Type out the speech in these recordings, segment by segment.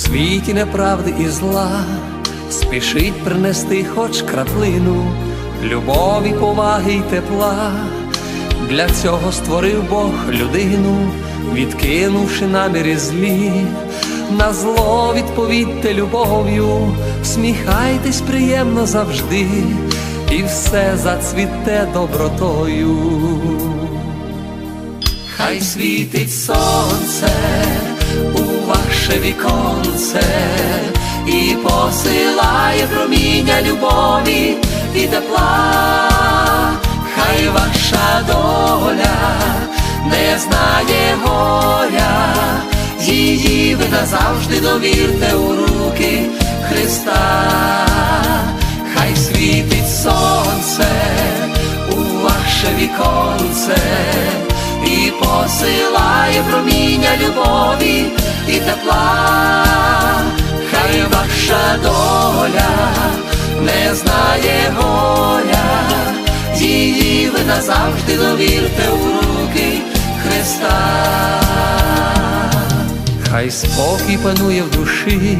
світі неправди і зла, спішить принести хоч краплину любові, поваги й тепла. Для цього створив Бог людину, відкинувши наміри злі, на зло відповідьте любов'ю, всміхайтесь приємно завжди, і все зацвіте добротою. Хай світить сонце ваше віконце і посилає проміння любові і тепла, хай ваша доля не знає горя, її ви назавжди довірте у руки Христа, хай світить сонце у ваше віконце і посилає проміння любові і тепла, хай ваша доля не знає горя, її ви назавжди довірте у руки Христа, хай спокій панує в душі,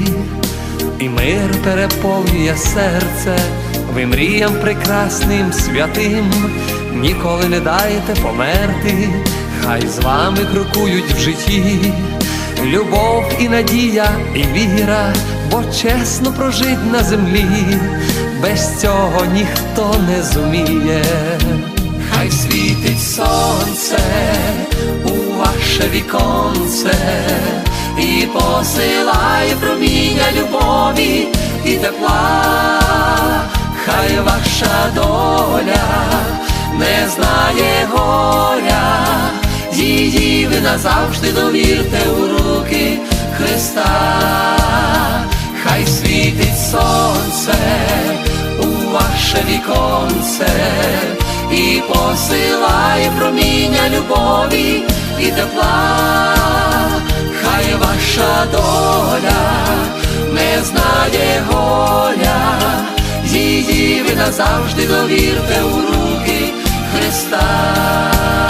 і мир переповнює серце, ви мріям прекрасним святим, ніколи не дайте померти, хай з вами крокують в житті. Любов і надія, і віра, бо чесно прожить на землі, без цього ніхто не зуміє. Хай світить сонце у ваше віконце і посилає проміння любові і тепла, хай ваша доля не знає горя, її ви назавжди довірте у Христа, хай світить сонце у ваше віконце і посилає проміння любові і тепла, хай ваша доля не знає горя, її ви назавжди довірте у руки Христа.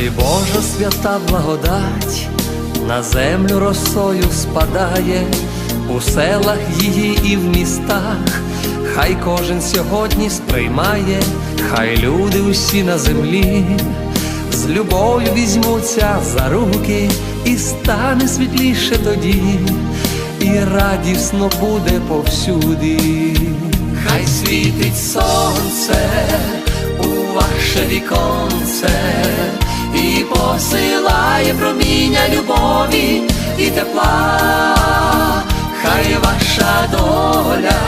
Хай Божа свята благодать на землю росою спадає, у селах її і в містах, хай кожен сьогодні сприймає, хай люди усі на землі з любов'ю візьмуться за руки, і стане світліше тоді, і радісно буде повсюди. Хай світить сонце у ваше віконце і посилає проміння любові і тепла, хай ваша доля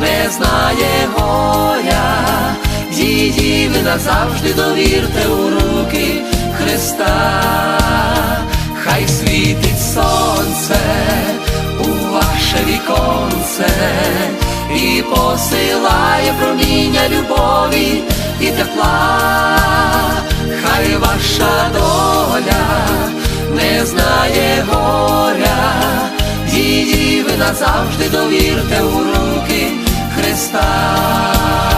не знає горя, її ви назавжди довірте у руки Христа, хай світить сонце у ваше віконце і посилає проміння любові і тепла, знає горя, її ви назавжди довірте у руки Христа.